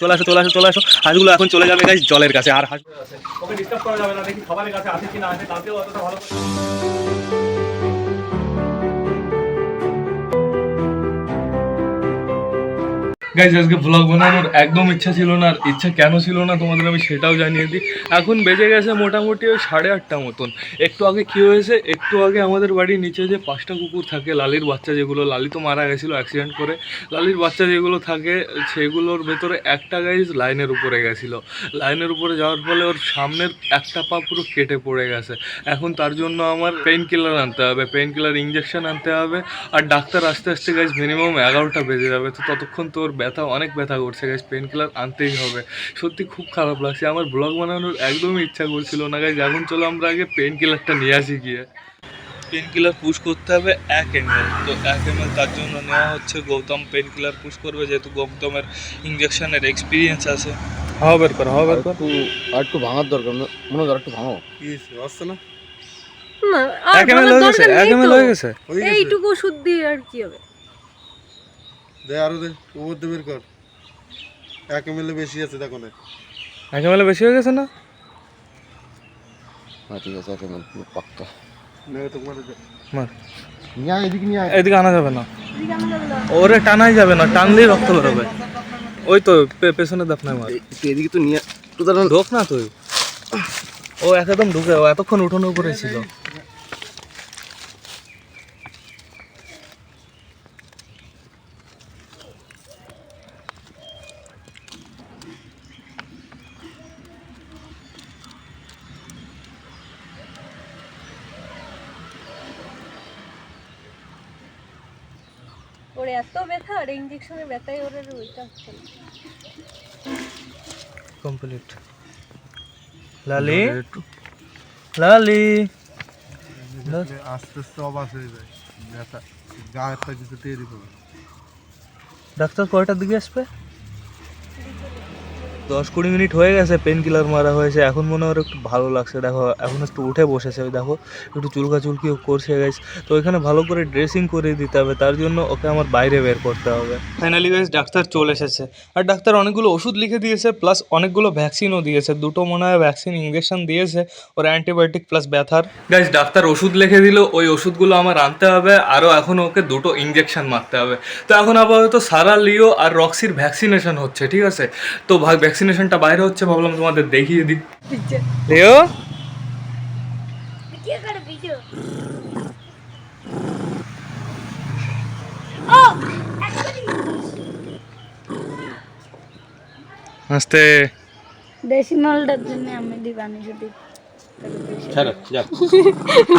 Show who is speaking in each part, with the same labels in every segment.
Speaker 1: চলে আসো চলে আসো চলে আসো। হাঁসগুলো এখন চলে যাবে গাছ জলের কাছে। আর হাঁস ওকে ডিস্টার্ব করা যাবে না, দেখি খাবারের কাছে আসে কি না আসে তাতেও অতটা ভালো গাইজ আজকে ব্লগ বানানোর একদম ইচ্ছা ছিল না, আর ইচ্ছা কেন ছিল না তোমাদের আমি সেটাও জানিয়ে দিই। এখন বেজে গেছে মোটামুটি ওই সাড়ে আটটা মতন। একটু আগে কি হয়েছে? একটু আগে আমাদের বাড়ির নিচে যে পাঁচটা কুকুর থাকে, লালির বাচ্চা যেগুলো, লালি তো মারা গেছিল অ্যাক্সিডেন্ট করে, লালির বাচ্চা যেগুলো থাকে, সেগুলোর ভেতরে একটা গাইজ লাইনের উপরে গেছিল। লাইনের উপরে যাওয়ার ফলে ওর সামনের একটা পা পুরো কেটে পড়ে গেছে। এখন তার জন্য আমার পেইন কিলার আনতে হবে পেইন কিলার ইঞ্জেকশন আনতে হবে, আর ডাক্তার আস্তে আস্তে গাইজ মিনিমাম এগারোটা বেজে যাবে। তো ততক্ষণ তোর ব্যথা অনেক ব্যথা করছে গাইজ পেন কিলার আনতেই হবে। সত্যি খুব খারাপ লাগছে আমার ব্লগ বানানোর একদমই ইচ্ছা করছিল না গাইজ এখন চলো আমরা আগে পেন কিলারটা নিয়ে আসি গিয়ে। পেন কিলার পুশ করতে হবে এক এম তো এক এম তার জন্য নেওয়া হচ্ছে গৌতম পেন কিলার পুশ করবে যেহেতু গৌতমের ইঞ্জেকশনের এক্সপিরিয়েন্স আছে। হাওয়া বের কর হাওয়া বের কর।
Speaker 2: একটু আর একটু ভাঙার দরকার মনে- হয় একটু ভাঙো।
Speaker 3: আসছে না?
Speaker 4: না
Speaker 1: এক এম হয়ে গেছে এক এম। হয়ে গেছে।
Speaker 3: হয়ে গেছে।
Speaker 4: এইটুকু ওষুধ দিয়ে আর কি হবে?
Speaker 3: দে আরও দে। বের কর। এক বেশি আছে দেখো না।
Speaker 1: এক এম বেশি হয়ে গেছে না?
Speaker 2: হ্যাঁ ঠিক আছে পুরো পাক্কা।
Speaker 1: মার।
Speaker 2: এদিকে নিয়ে
Speaker 1: এদিকে আনা যাবে না। ওরে টানাই যাবে না টানলেই রক্ত বেরোবে। ওই তো পেছনে দেখ না মার।
Speaker 2: একটু এদিকে তো নিয়ে
Speaker 1: ঢোক না তুই। ও একদম ঢুকে ও এতক্ষণ উঠোনের উপরে ছিল।
Speaker 4: ব্যথাই ওর হচ্ছে না।
Speaker 1: কমপ্লিট লালি? লালি?
Speaker 3: আস্তে আস্তে অবাস হয়ে যায় ব্যথা গা হাত পা কিছু টেরি পাবে
Speaker 1: ডাক্তার কয়টার দিকে আসবে? দশ কুড়ি মিনিট হয়ে গেছে পেন কিলার মারা হয়েছে। এখন মনে হয় একটু ভালো লাগছে। দেখো, এখন একটু উঠে বসেছে। দেখো, একটু চুলকা চুলকিও করছে গাইস তো এখানে ভালো করে ড্রেসিং করে দিতে হবে। তার জন্য ওকে আমার বাইরে বের করতে হবে। ফাইনালি গাইস ডাক্তার চলে এসেছে। আর ডাক্তার অনেকগুলো ওষুধ লিখে দিয়েছে প্লাস অনেকগুলো ভ্যাকসিনও দিয়েছে। দুটো মনে হয় ভ্যাকসিন ইঞ্জেকশন দিয়েছে, ওর অ্যান্টিবায়োটিক প্লাস ব্যথার। গাইস ডাক্তার ওষুধ লিখে দিল। ওই ওষুধগুলো আমার আনতে হবে। আরও এখন ওকে দুটো ইঞ্জেকশন মারতে হবে। তো এখন আপাতত সারা লিও আর রক্সির ভ্যাকসিনেশন হচ্ছে, ঠিক আছে? তো ভ্যাকসিনেশনটা বাইরে হচ্ছে ভাবলাম তোমাদের দেখিয়ে দিই। লিও আস্তে
Speaker 4: দেশি মালটার জন্য আমি দিবানি যদি।
Speaker 2: ছাড়ো যা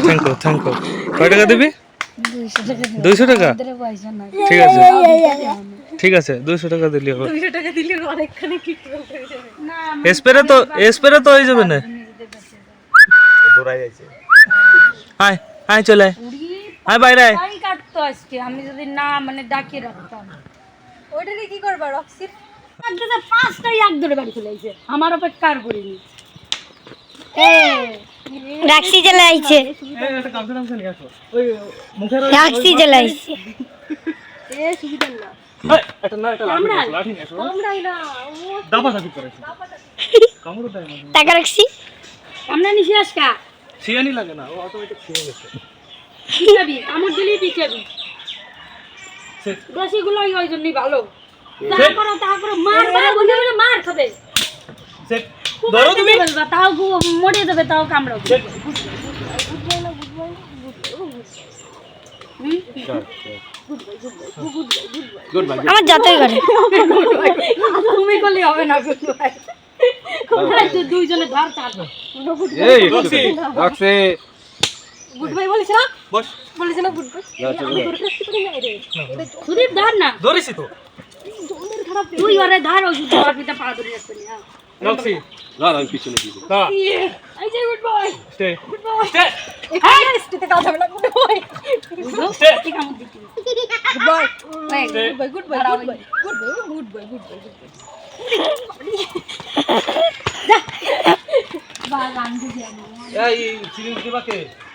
Speaker 1: থ্যাংক ইউ থ্যাংক। ইউ কয় টাকা দিবি?
Speaker 4: দুইশো টাকা। দিলে
Speaker 1: দুইশো টাকা? ঠিক আছে। ঠিক আছে দুইশো টাকা দিলি হবে
Speaker 4: দুইশো টাকা দিলে অনেকখানি ট্রিটমেন্ট হয়ে যাবে না
Speaker 1: স্প্রে তো স্প্রে তো হয়ে যাবে না।
Speaker 2: দৌড়াই যাইছে।
Speaker 1: আয় আয় চলে আয়। বাইরে আয়।
Speaker 4: কাটতো আজকে আমি যদি না মানে ডাকিয়ে রাখতাম। ওইটাকে কি করবা রক্সির একদম পাঁচটাই এক ধরে বাড়ি চলে আইছে। আমার অপেক্ষা আর করিনি
Speaker 5: রাখছি জ্বালাইছে রাখছি জ্বালাইছে
Speaker 4: এ সুবিধা না।
Speaker 1: এটা না এটা লাঠি নিয়ে এসো, লাঠি নিয়ে এসো।
Speaker 4: কামড়াই না ও
Speaker 1: দাপাদাপি করেছে কামড় দেয় না
Speaker 5: টাকা রাখছি
Speaker 4: কামড়া নিছি আজকা
Speaker 1: ছিয়ানি লাগে না ও অটোমেটিক ছিয়ে গেছে
Speaker 4: পিছাবি কামড় দিলি পিছাবি বেশি গুলো ওই জন্যই ভালো যা করো তা করো মার মার বলে বলে মার খাবে
Speaker 1: ধরো তুমি
Speaker 4: ফেলবা, তাও মরে যাবে তাও কামড়াবো
Speaker 5: আমার যতই করে।
Speaker 4: তুমি করলে হবে না গুড বাই দুইজনে ধর চার
Speaker 2: এই রাখছে।
Speaker 4: গুড বাই বলিস না?
Speaker 1: বস।
Speaker 4: বলিস না গুড বাই সুদীপ ধর না।
Speaker 1: ধরেছি তো।
Speaker 4: তুই ওরে ধর ওষুধ পা ধরে রাখতে নি।
Speaker 1: রাখছি
Speaker 2: না না, আমি পিছনে দিবো।
Speaker 1: না।
Speaker 4: এই যে good bye
Speaker 1: stay.
Speaker 4: Good bye
Speaker 1: stay.
Speaker 4: স্টেতে কাজ হবে না গুড কি কাম good good good good good good good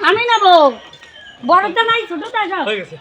Speaker 4: আমি বড়টা নাই ছোটটা
Speaker 1: হয়ে গেছে।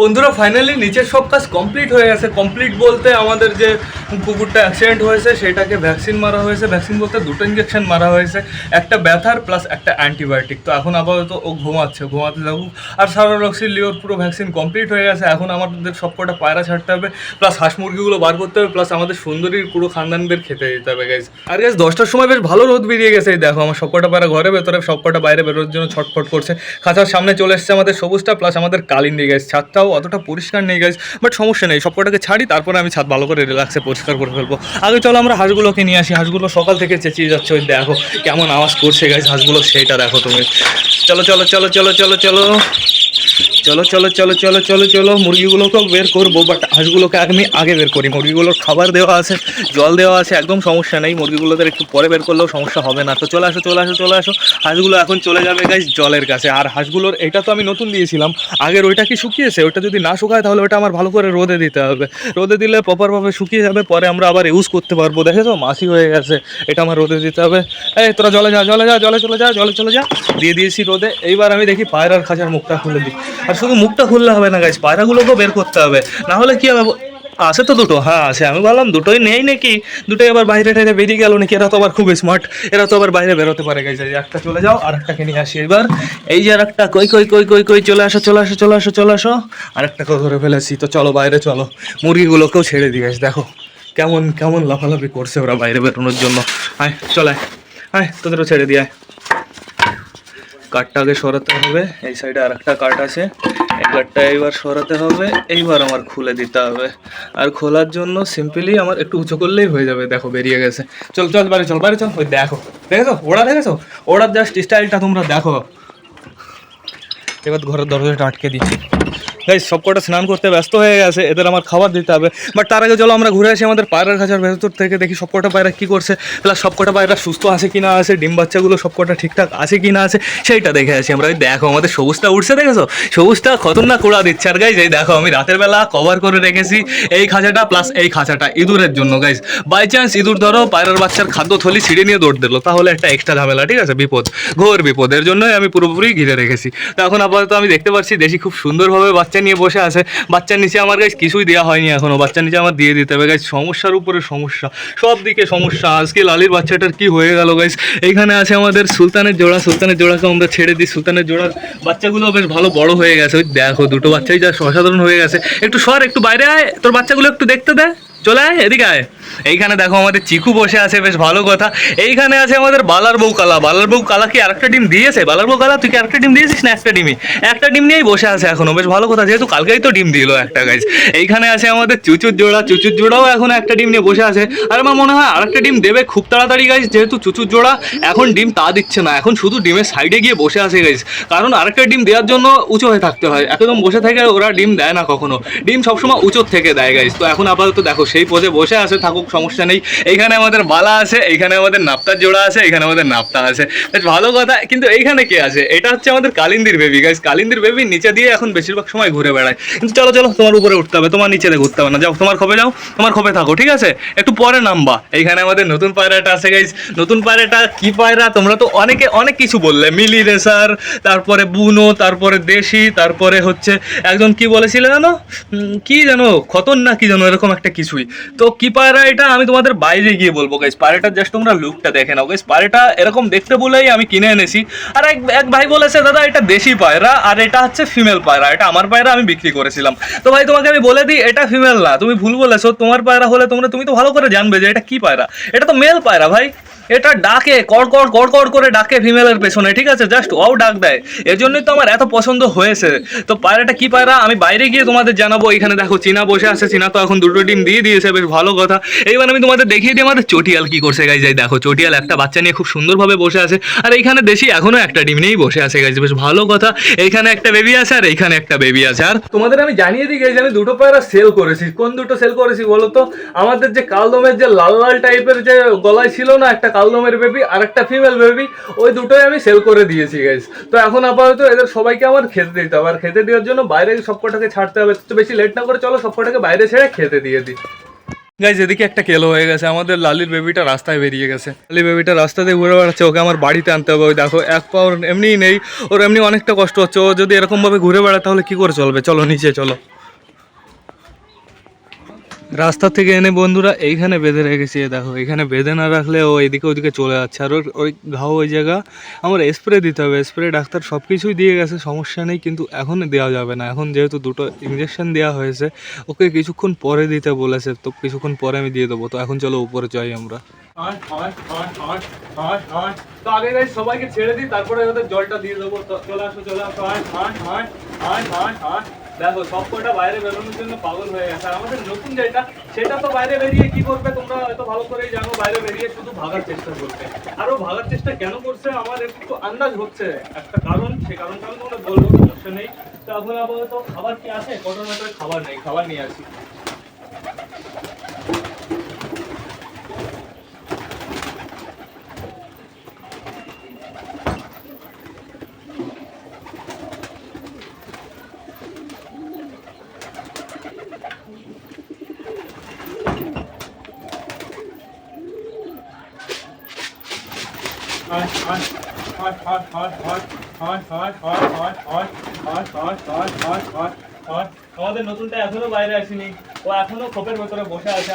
Speaker 1: বন্ধুরা ফাইনালি নিচের সব কাজ কমপ্লিট হয়ে গেছে। কমপ্লিট বলতে আমাদের যে কুকুরটা অ্যাক্সিডেন্ট হয়েছে, সেটাকে ভ্যাকসিন মারা হয়েছে। ভ্যাকসিন বলতে দুটো ইঞ্জেকশন মারা হয়েছে, একটা ব্যথার প্লাস একটা অ্যান্টিবায়োটিক তো এখন আপাতত ও ঘুমাচ্ছে, ঘুমাতে থাকুক। আর সারারক্সির লিওর পুরো ভ্যাকসিন কমপ্লিট হয়ে গেছে। এখন আমাদের সবকটা পায়রা ছাড়তে হবে প্লাস হাঁস মুরগিগুলো বার করতে হবে প্লাস আমাদের সুন্দরীর পুরো খানদানদের খেতে দিতে হবে গাইজ আর গাইজ দশটার সময় বেশ ভালো রোদ বেরিয়ে গেছে, এই দেখো, আমার সবকটা পায়রা ঘরে ভেতরে সবকটা বাইরে বেরোর জন্য ছটফট করছে। খাঁচার সামনে চলে এসছে আমাদের সবুজটা প্লাস আমাদের কালিন্দি গাছ ছাদটাও অতটা পরিষ্কার নেই গাছ বাট সমস্যা নেই সবকটাকে ছাড়ি, তারপরে আমি ছাদ ভালো করে রিল্যাক্সে পরিষ্কার করে ফেলব। আগে চলো আমরা হাঁসগুলোকে নিয়ে আসি। হাঁসগুলো সকাল থেকে চেঁচিয়ে যাচ্ছে। ওই দেখো কেমন আওয়াজ করছে গাছ হাঁসগুলো সেইটা দেখো তুমি। চলো চলো চলো চলো চলো চলো। চলো চলো চলো চলো চলো চলো, মুরগিগুলোকেও বের করব বাট হাঁসগুলোকে আমি আগে বের করি। মুরগিগুলোর খাবার দেওয়া আছে, জল দেওয়া আছে, একদম সমস্যা নেই। মুরগিগুলোদের একটু পরে বের করলেও সমস্যা হবে না। তো চলে আসো চলে আসো চলে আসো। হাঁসগুলো এখন চলে যাবে গাইজ জলের কাছে। আর হাঁসগুলোর, এটা তো আমি নতুন দিয়েছিলাম। আগের ওইটা কি শুকিয়েছে? ওইটা যদি না শুকায় তাহলে ওটা আমার ভালো করে রোদে দিতে হবে। রোদে দিলে প্রপারভাবে শুকিয়ে যাবে, পরে আমরা আবার ইউজ করতে পারব। দেখে তো, মাসি হয়ে গেছে। এটা আমার রোদে দিতে হবে। এই, তোরা জলে যা জলে যা, জলে চলে যা, জলে চলে যা। দিয়ে দিয়েছি রোদে। এইবার আমি দেখি পায়রার খাঁচার মুখটা খুলে দিই। আর শুধু মুখটা খুললে হবে না গাছ পায়রাগুলোকেও বের করতে হবে। না হলে কি হবে? আছে তো দুটো। হ্যাঁ আছে। আমি বললাম, দুটোই নেই নাকি? দুটোই আবার বাইরে টাইরে বেরিয়ে গেল নাকি? এরা তো আবার খুব স্মার্ট এরা তো আবার বাইরে বেরোতে পারে গাইজ একটা চলে যাও, আর একটাকে নিয়ে আসি এবার। এই যে আর একটা, কই কই কই কই কই, চলে আসো চলে আসো চলে আসো চলে আসো। আর একটাকে ধরে ফেলেছি। তো চলো বাইরে চলো। মুরগিগুলোকেও ছেড়ে দিয়ে গাছ দেখো। কেমন কেমন লাফালাফি করছে ওরা বাইরে বেরোনোর জন্য। আয়, চলে আয়। তোদেরও ছেড়ে দিয়ে আয়। কাঠটা আগে সরাতে হবে। এই সাইডে আর একটা কাঠ আছে। এই কাঠটা এইবার সরাতে হবে। এইবার আমার খুলে দিতে হবে। আর খোলার জন্য সিম্পলি আমার একটু উঁচু করলেই হয়ে যাবে। দেখো, বেরিয়ে গেছে। চল চল, বাড়ি চল বাড়ি চল। ওই দেখো, দেখেছ? ওরা দেখেছ? ওড়ার জাস্ট স্টাইলটা তোমরা দেখো। এবার ঘরের দরজাটা আটকে দিচ্ছি। গাইজ সবকটা স্নান করতে ব্যস্ত হয়ে গেছে, এদের আমার খাবার দিতে হবে। বাট তার আগে চলো, আমরা ঘুরে আসি আমাদের পায়রার খাঁচার ভেতর থেকে, দেখি সবকটা পায়রা কী করছে। প্লাস সবকটা পায়রা সুস্থ আছে কি না আছে, ডিম বাচ্চাগুলো সবকটা ঠিকঠাক আছে কি না আছে, সেইটা দেখে আসি আমরা। ওই দেখো, আমাদের সবুজটা উঠছে, দেখেছ? সবুজটা খতরনাক উড়া দিচ্ছে। আর গাইজ এই দেখো, আমি রাতের বেলা কভার করে রেখেছি এই খাঁচাটা প্লাস এই খাঁচাটা ইঁদুরের জন্য গাইজ বাই চান্স ইঁদুর ধরো, পায়রার বাচ্চার খাদ্য থলি ছিঁড়ে নিয়ে দৌড় দিল। তাহলে একটা এক্সট্রা ঝামেলা, ঠিক আছে? বিপদ, ঘোর বিপদের জন্যই আমি পুরোপুরি ঘিরে রেখেছি। তো এখন আপাতত আমি দেখতে পাচ্ছি, দেশি খুব সুন্দরভাবে বাচ্চা নিয়ে বসে আছে। বাচ্চার নিচে আমার গাছ কিছুই দেওয়া হয়নি এখনও বাচ্চার নিচে আমার দিয়ে দিতে হবে গাছ সমস্যার উপরে সমস্যা। সব দিকে সমস্যা। আজকে লালির বাচ্চাটার কি হয়ে গেল গাইস এইখানে আছে আমাদের সুলতানের জোড়া। সুলতানের জোড়াকে আমরা ছেড়ে দিই। সুলতানের জোড়ার বাচ্চাগুলো বেশ ভালো বড় হয়ে গেছে। ওই দেখো, দুটো বাচ্চাই যা অসাধারণ হয়ে গেছে। একটু সর, একটু বাইরে আয়। তোর বাচ্চাগুলো একটু দেখতে দে। চলে আয়, এদিকে আয়। এইখানে দেখো আমাদের চিকু বসে আছে, বেশ ভালো কথা। এইখানে আছে আমাদের বালার বউ কালা। বালার বউ কালা কি আরেকটা ডিম দিয়েছে? বালার বউ কালা, তুই কি আরেকটা ডিম দিয়েছিস না একটা ডিমই? একটা ডিম নিয়েই বসে আছে এখনও, বেশ ভালো কথা। যেহেতু কালকেই তো ডিম দিল একটা গাইজ এইখানে আছে আমাদের চুচুর জোড়া। চুচুর জোড়াও এখন একটা ডিম নিয়ে বসে আছে। আর আমার মনে হয় আরেকটা ডিম দেবে খুব তাড়াতাড়ি গাছ যেহেতু চুচুর জোড়া। এখন ডিম তা দিচ্ছে না। এখন শুধু ডিমের সাইডে গিয়ে বসে আছে গাইজ কারণ আরেকটা ডিম দেওয়ার জন্য উঁচু হয়ে থাকতে হয়। একদম বসে থেকে ওরা ডিম দেয় না কখনো। ডিম সবসময় উঁচুর থেকে দেয় গাইজ তো এখন আপাতত দেখো সেই পদে বসে আছে, থাকুক, সমস্যা নেই। এইখানে আমাদের বালা আছে, এইখানে আমাদের নাপ্তার জোড়া আছে এখানে আমাদের নাপ্তা আছে। বেশ ভালো কথা, কিন্তু এইখানে কে আছে? এটা হচ্ছে আমাদের কালিন্দির বেবি গাইজ কালিন্দির বেবি নিচে দিয়ে এখন বেশিরভাগ সময় ঘুরে বেড়ায়। কিন্তু চলো চলো, তোমার উপরে উঠতে হবে, তোমার নিচে ঘুরতে হবে না। যাও, তোমার খোপে যাও, তোমার খোপে থাকো, ঠিক আছে? একটু পরে নামবা। এইখানে আমাদের নতুন পায়রাটা আছে গাইজ নতুন পায়রাটা কি পায়রা? তোমরা তো অনেকে, অনেক কিছু বললে। মিলি রেসার, তারপরে বুনো, তারপরে দেশি, তারপরে হচ্ছে একজন কি বলেছিলে জানো? কি জানো খতন না কি জানো এরকম একটা কিছুই। তো কি পায়রা এটা আমি তোমাদের বাইরে গিয়ে বলব গাইজ পায়রাটার জাস্ট তোমরা লুকটা দেখে নাও গাইজ পায়রাটা এরকম দেখতে বলেই আমি কিনে এনেছি। আর এক এক ভাই বলেছে, দাদা, এটা দেশি পায়রা, আর এটা হচ্ছে ফিমেল পায়রা। এটা আমার পায়রা আমি বিক্রি করেছিলাম। তো ভাই, তোমাকে আমি বলে দিই, এটা ফিমেল না। তুমি ভুল বলেছ। তোমার পায়রা হলে তোমরা, তুমি তো ভালো করে জানবে যে এটা কি পায়রা। এটা তো মেল পায়রা, ভাই। এটা ডাকে কড় কড় কড় কড় করে ডাকে ফিমেলের পেছনে, ঠিক আছে? জাস্ট ওও ডাক দেয়। এর জন্যই তো আমার এত পছন্দ হয়েছে। তো পায়রাটা কি পায়রা? আমি বাইরে গিয়ে তোমাদের জানাব। এখানে দেখো, চীনা বসে আছে। চীনা তো এখন দুটো ডিম দিয়ে দিয়েছে, বেশ ভালো কথা। এইবার আমি তোমাদের দেখিয়ে দিই আমাদের চটিয়াল কি করছে গাইজ যাই দেখো, চটিয়াল একটা বাচ্চা নিয়ে খুব সুন্দরভাবে বসে আছে। আর এইখানে দেশি এখনও একটা ডিম নিয়েই বসে আছে গাইজ বেশ ভালো কথা। এইখানে একটা বেবি আছে আর এইখানে একটা বেবি আছে। আর তোমাদের আমি জানিয়ে দিই গাইজ আমি দুটো পায়রা সেল করেছি। কোন দুটো সেল করেছি বলো তো? আমাদের যে কালদমের যে লাল লাল টাইপের যে গলায় ছিল না, একটা কালদমের বেবি আর একটা ফিমেল বেবি ওই দুটোই আমি সেল করে দিয়েছি গাইজ তো এখন আপাতত এদের সবাইকে আমার খেতে দিতে হবে। আর খেতে দেওয়ার জন্য বাইরে সবকটাকে ছাড়তে হবে। তো বেশি লেট না করে চলো সবকটাকে বাইরে ছেড়ে খেতে দিয়ে দিই। গাইজ এদিকে একটা কেলো হয়ে গেছে। আমাদের লালির বেবিটা রাস্তায় বেরিয়ে গেছে। লালি বেবিটা রাস্তাতে ঘুরে বেড়াচ্ছে। ওকে আমার বাড়িতে আনতে হবে। ওই দেখো, এক পাওয়ার এমনিই নেই। ওর এমনি অনেকটা কষ্ট হচ্ছে। ও যদি এরকমভাবে ঘুরে বেড়ায়, তাহলে কী করে চলবে? চলো, নিচে চলো। রাস্তা থেকে এনে বন্ধুরা এইখানে বেঁধে রেখেছি দেখো, এখানে বেঁধে না রাখলে ও এদিকে ওদিকে চলে যাচ্ছে। আর ওই ঘাও ওই জায়গা, আমার স্প্রে দিতে হবে। স্প্রে ডাক্তার সব কিছুই দিয়ে গেছে, সমস্যা নেই, কিন্তু এখন দেওয়া যাবে না। এখন যেহেতু দুটো ইঞ্জেকশন দেওয়া হয়েছে, ওকে কিছুক্ষণ পরে দিতে বলেছে, তো কিছুক্ষণ পরে আমি দিয়ে দেবো। তো এখন চলো উপরে যাই আমরা। সবাইকে ছেড়ে দিই, তারপরে জলটা দিয়ে দেবো। চলে আসো চলে আসো। দেখো, সব কটা বাইরে বেরোনোর জন্য পাগল হয়ে গেছে। আমাদের নতুন যেটা, সেটা তো বাইরে বেরিয়ে কি করবে তোমরা হয়তো ভালো করেই জানো, বাইরে বেরিয়ে শুধু ভাগার চেষ্টা করবে। আর ও ভাগার চেষ্টা কেন করছে? আমার একটু আন্দাজ হচ্ছে। একটা কারণ, সে কারণটা আমি তোমরা বলব সমস্যা নেই। তো এখন আপাতত খাবার কি আছে? ভেতরে খাবার নেই? খাবার নিয়ে আসি। আমাদের নতুনটা এখনও বাইরে আসেনি। ও এখনও খোপের ভেতরে বসে আছে।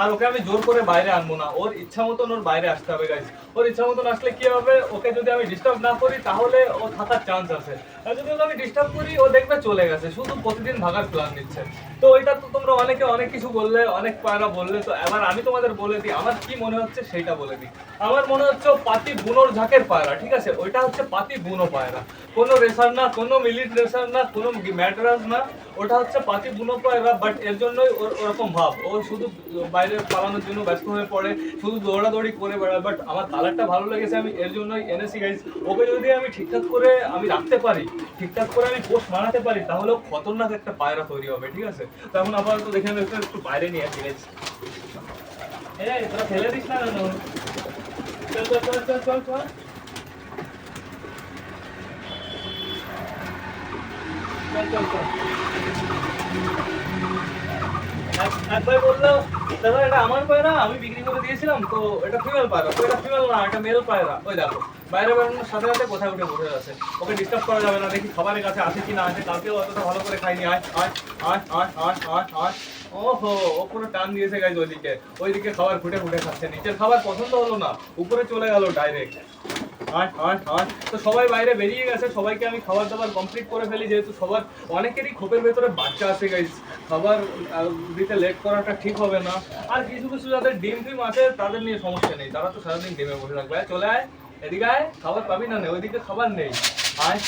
Speaker 1: আর ওকে আমি জোর করে বাইরে আনব না। ওর ইচ্ছা মতন ওর বাইরে আসতে হবে গাইজ ওর ইচ্ছা মতন আসলে কি হবে, ওকে যদি আমি ডিস্টার্ব না করি, তাহলে ও থাকার চান্স আছে। আর যদি আমি ডিস্টার্ব করি, ও দেখবে চলে গেছে, শুধু প্রতিদিন ভাগার প্ল্যান নিচ্ছে। তো ওইটা তো তোমরা অনেকে অনেক কিছু বললে, অনেক পায়রা বললে, তো এবার আমি তোমাদের বলে দিই, আমার কি মনে হচ্ছে সেইটা বলে দিই। আমার মনে হচ্ছে পাতি বুনোর ঝাঁকের পায়রা, ঠিক আছে? ওইটা হচ্ছে পাতি বুনো পায়রা। কোনো রেসার না, কোনো মিলিট রেসার না, কোনো ম্যাটরাস না, ওটা হচ্ছে পাতি বুনো পায়রা বাট এর জন্যই ওর ওরকম ভাব। ও শুধু বাইরে পালানোর জন্য ব্যস্ত হয়ে পড়ে, শুধু দৌড়াদৌড়ি করে বেড়ায় বাট আমার কালারটা ভালো লেগেছে আমি, এর জন্যই এনেছি গাইজ ওকে যদি আমি ঠিকঠাক করে আমি রাখতে পারি, ঠিকঠাক করে আমি পোস্ট মারাতে পারি, তাহলেও খতরনাক একটা পায়রা তৈরি হবে, ঠিক আছে? তো এখন আপাতত দেখে আমি একটু বাইরে নিয়ে আসি তোরা ফেলে দিস না চল চল চল চল চল চল। চল চল চল। দাদা, এটা আমার পায়রা, আমি বিক্রি করে দিয়েছিলাম, তো এটা পায়রা, তো এটা এটা মেল পায়রা। ওই বেরোনোর সাথে সাথে কোথায় ওকে ডিস্টার্ব করা যাবে না, দেখি কাছে আছে কি না আছে অতটা ভালো করে খাইনি ও পুরো টান ওইদিকে ওইদিকে খাবার ফুটে ফুটে খাচ্ছে, নিচের খাবার পছন্দ হলো না, উপরে চলে গেল ডাইরেক্ট তো সবাই বাইরে বেরিয়ে গেছে, সবাইকে আমি খাবার দাবার কমপ্লিট করে ফেলি, যেহেতু সবার অনেকেরই খোপের ভেতরে বাচ্চা আছে গাইজ খাবার দিতে লেট করাটা ঠিক হবে না। আর কিছু কিছু যাদের ডিম টিম আছে, তাদের নিয়ে সমস্যা নেই। তারা তো সারাদিন ডিমে বসে থাকবে। চলে আয়। এদিকে আয়, খাবার পাবি না ওইদিকে খাবার নেই। আয়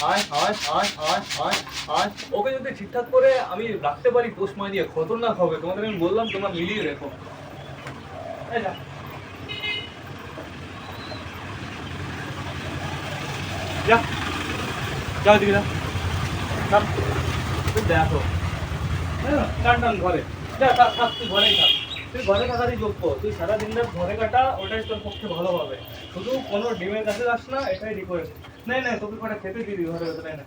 Speaker 1: আয় ওকে যদি ঠিকঠাক করে আমি রাখতে পারি, পোস্ট মারিয়ে, খতরনাক হবে। তোমাদের আমি বললাম, তোমরা মিলিয়ে রেখো। যা। যাও দিকে যাও দেখো টান টান ঘরে। যা থাক, তুই ঘরেই থাক। তুই ঘরে থাকারই যোগ্য। তুই সারা দিন রাত ঘরে কাটা, ওটাই তোর পক্ষে ভালো হবে। শুধু কোনো ডিমের কাছে যাস না, এটাই রিকোয়েস্ট নাই নাই, তোকে কটা খেতে দিবি ঘরে ভেতরে। না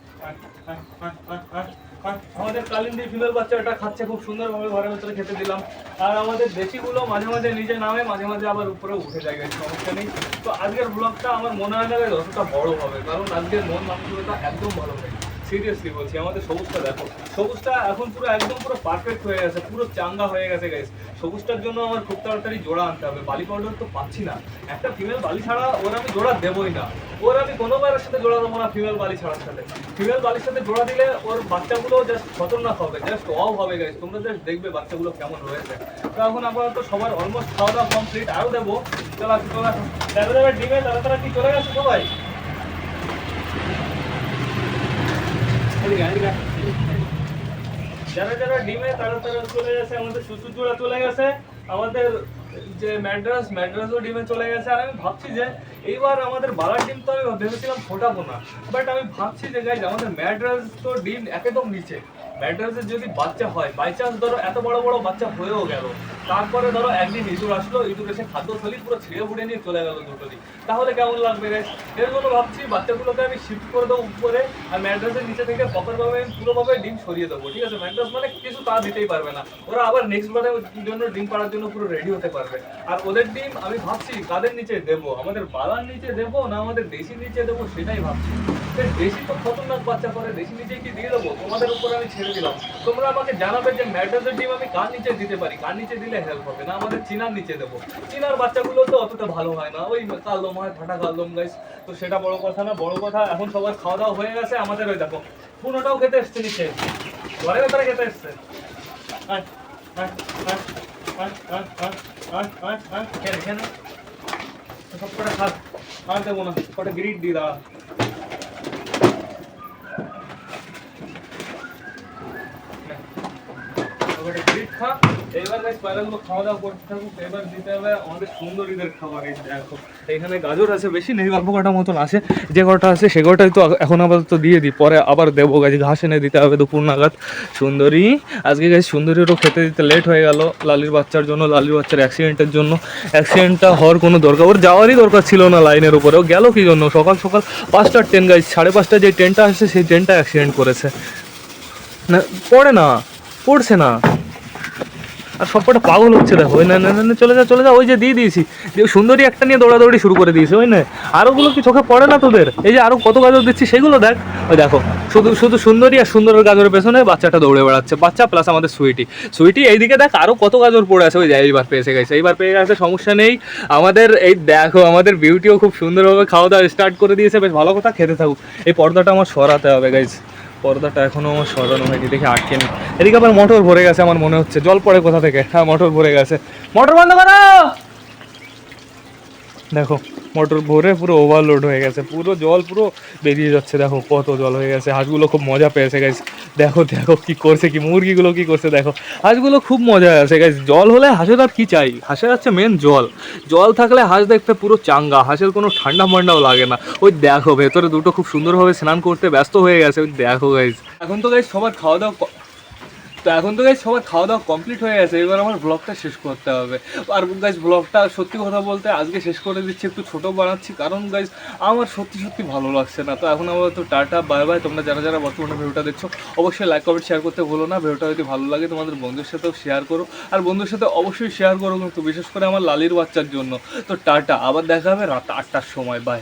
Speaker 1: আমাদের কালিন্দি ফিমেল বাচ্চা এটা খাচ্ছে খুব সুন্দরভাবে ঘরের ভেতরে খেতে দিলাম। আর আমাদের দেশিগুলো মাঝে মাঝে নিজে নামে, মাঝে মাঝে আবার উপরে উঠে যায় সমস্যা নেই। তো আজকের ব্লগটা আমার মনে হয় না যে অতটা বড় হবে, কারণ আজকের মন মানসিকতা একদম ভালো নেই সিরিয়াসলি বলছি, আমাদের সবুজটা দেখো। সবুজটা এখন পুরো একদম পুরো পারফেক্ট হয়ে গেছে, পুরো চাঙ্গা হয়ে গেছে গাইস সবুজটার জন্য আমার খুব তাড়াতাড়ি জোড়া আনতে হবে, বালি পাউডার তো পাচ্ছি না। একটা ফিমেল বালি ছাড়া ওর আমি জোড়া দেবই না। ওর আমি কোনোবারের সাথে জোড়া দেবো না ফিমেল বালি ছাড়ার সাথে। ফিমেল বালির সাথে জোড়া দিলে ওর বাচ্চাগুলো জাস্ট খতরনাক হবে জাস্ট অফ হবে গাইস তোমরা জাস্ট দেখবে বাচ্চাগুলো কেমন রয়েছে। তো এখন আপাতত সবার অলমোস্ট খাওয়া দাওয়া কমপ্লিট আরও দেবো। চলো চলো দেখো ডিমে তারা তারা কি চলে গেছে সবাই এদিকে, এদিকে। যারা যারা ডিমে, তারা তারা চলে গেছে, আমাদের সুসু জোড়া চলে গেছে, আমাদের যে ম্যাড্রাস, ম্যাড্রাসও ডিমে চলে গেছে। আর আমি ভাবছি যে, এইবার আমাদের বালার ডিম তো আমি ভেবেছিলাম ফোটাবো না বাট আমি ভাবছি যে গাইজ আমাদের ম্যাড্রাস তো ডিম একদম নিচে। ম্যাড্রাসের যদি বাচ্চা হয় বাই চান্স ধরো এত বড় বড় বাচ্চা হয়েও গেল, তারপরে ধরো একদিন ইঁদুর আসলো, ইঁদুর এসে খাদ্য থলি পুরো ছিঁড়ে ফুড়ে নিয়ে চলে গেল দুটোরই তাহলে কেমন লাগবে রে? এর জন্য ভাবছি বাচ্চাগুলোকে আমি শিফট করে দেবো উপরে, আর ম্যাড্রাসের নিচে থেকে প্রপারভাবে পুরোভাবে ডিম সরিয়ে দেবো, ঠিক আছে? ম্যাড্রাস মানে কিছু তা দিতেই পারবে না। ওরা আবার নেক্সট বারে জন্য ডিম পাড়ার জন্য পুরো রেডি হতে পারবে। আর ওদের ডিম আমি ভাবছি কাদের নিচে দেবো? আমাদের বালার নিচে দেবো না আমাদের দেশি নিচে দেবো? সেটাই ভাবছি। দেশি তো খতরনাক বাচ্চা করে দেশি নিচে কি দিয়ে দেবো? তোমাদের উপরে আমি ছেড়ে দিলাম। তোমরা আমাকে জানাবে যে ম্যাড্রাসের ডিম আমি কার নিচে দিতে পারি? কার নিচে দিলে হেল্প হবে? না আমাদের চিনার নিচে দেবো। চিনার বাচ্চাগুলো তো অতটা ভালো হয় না। ওই কালদম হয় ফাটা কালদম গাইস তো সেটা বড় কথা না বড় কথা। এখন সবার খাওয়া দাওয়া হয়ে গেছে আমাদের ওই দেখো। পুরোটাও খেতে এসছে নিচে। ঘরে ভেতরে খেতে এসছে। আয়, আয়, আয়, আয়, আয়, খেয়ে নে, খেয়ে সব কটা খা আর দেবো না। কটা গ্রিট দিয়ে দাঁড়া ওটা গ্রিট খাওয়া দাওয়া করতে হবে এখানে গাজর আছে, বেশি নেই অল্প কটা মতন যে আছে সে তো এখন আপাতত দিয়ে দিই, পরে আবার দেবো গাছ ঘাস এনে দিতে হবে দুপুর নাগাদ। সুন্দরী, আজকে খেতে দিতে লেট হয়ে গেল, লালির বাচ্চার জন্য, লালির বাচ্চার অ্যাক্সিডেন্টের জন্য। অ্যাক্সিডেন্টটা হওয়ার কোনো দরকার, ওর যাওয়ারই দরকার ছিল না লাইনের উপরে, ও গেল কি জন্য? সকাল সকাল পাঁচটার ট্রেন গাছ সাড়ে পাঁচটা যে ট্রেনটা আসছে, সেই ট্রেনটা অ্যাক্সিডেন্ট করেছে। না, পড়ে না, পড়ছে না। আর সবকটা পাগল হচ্ছে দেখো। ওই না না না, চলে যা চলে যা ওই যে দিয়ে দিয়েছি। দিয়ে সুন্দরী একটা নিয়ে দৌড়াদৌড়ি শুরু করে দিয়েছে ওই না। আরোগুলো কি চোখে পড়ে না তোদের? এই যে আরও কত গাজর দিচ্ছি সেগুলো দেখ। ওই দেখো শুধু শুধু সুন্দরী আর সুন্দরের গাজরের পেছনে বাচ্চাটা দৌড়ে বেড়াচ্ছে। বাচ্চা প্লাস আমাদের সুইটি। সুইটি এইদিকে দেখ আরও কত গাজর পড়ে আছে ওই যে এইবার পেয়েছে গেছে। এইবার পেয়ে গেছে সমস্যা নেই। আমাদের এই দেখো আমাদের বিউটিও খুব সুন্দরভাবে খাওয়া দাওয়া স্টার্ট করে দিয়েছে। বেশ ভালো কথা খেতে থাকুক। এই পর্দাটা আমার সরাতে হবে গাইজ পর্দাটা এখনও আমার সরানো হয়নি, দেখে আটকে নি এদিকে আবার মোটর ভরে গেছে আমার মনে হচ্ছে। জল পড়ে কোথা থেকে? হ্যাঁ মোটর ভরে গেছে। মোটর বন্ধ করো! দেখো মোটর ভরে পুরো ওভারলোড হয়ে গেছে। পুরো জল পুরো বেরিয়ে যাচ্ছে, দেখো কত জল হয়ে গেছে। হাঁসগুলো খুব মজা পেয়েছে গাইজ দেখো দেখো কি করছে, কি মুরগিগুলো কি করছে, দেখো। হাঁসগুলো খুব মজা আছে গাইজ জল হলে হাঁসের আর কি চাই? হাঁসের হচ্ছে মেন জল। জল থাকলে হাঁস দেখতে পুরো চাঙ্গা। হাঁসের কোনো ঠান্ডা মান্ডাও লাগে না। ওই দেখো, ভেতরে দুটো খুব সুন্দরভাবে স্নান করতে ব্যস্ত হয়ে গেছে। ওই দেখো গাইজ এখন তো গাইজ সবার খাওয়া দাওয়া তো এখন তো গাইজ সবার খাওয়া দাওয়া কমপ্লিট হয়ে গেছে, এবার আমার ব্লগটা শেষ করতে হবে। আর গাইজ ব্লগটা সত্যি কথা বলতে আজকে শেষ করে দিচ্ছি, একটু ছোট বানাচ্ছি, কারণ গাইজ আমার সত্যি সত্যি ভালো লাগছে না। তো এখন আমার তো টাটা বাই বাই তোমরা যারা যারা বর্তমানে ভিডিওটা দেখছ, অবশ্যই লাইক কমেন্ট শেয়ার করতে ভুলো না। ভিডিওটা যদি ভালো লাগে, তোমাদের বন্ধুর সাথেও শেয়ার করো। আর বন্ধুর সাথে অবশ্যই শেয়ার করো কিন্তু, বিশেষ করে আমার লালির বাচ্চার জন্য। তো টাটা, আবার দেখা হবে রাত আটটার সময়। বাই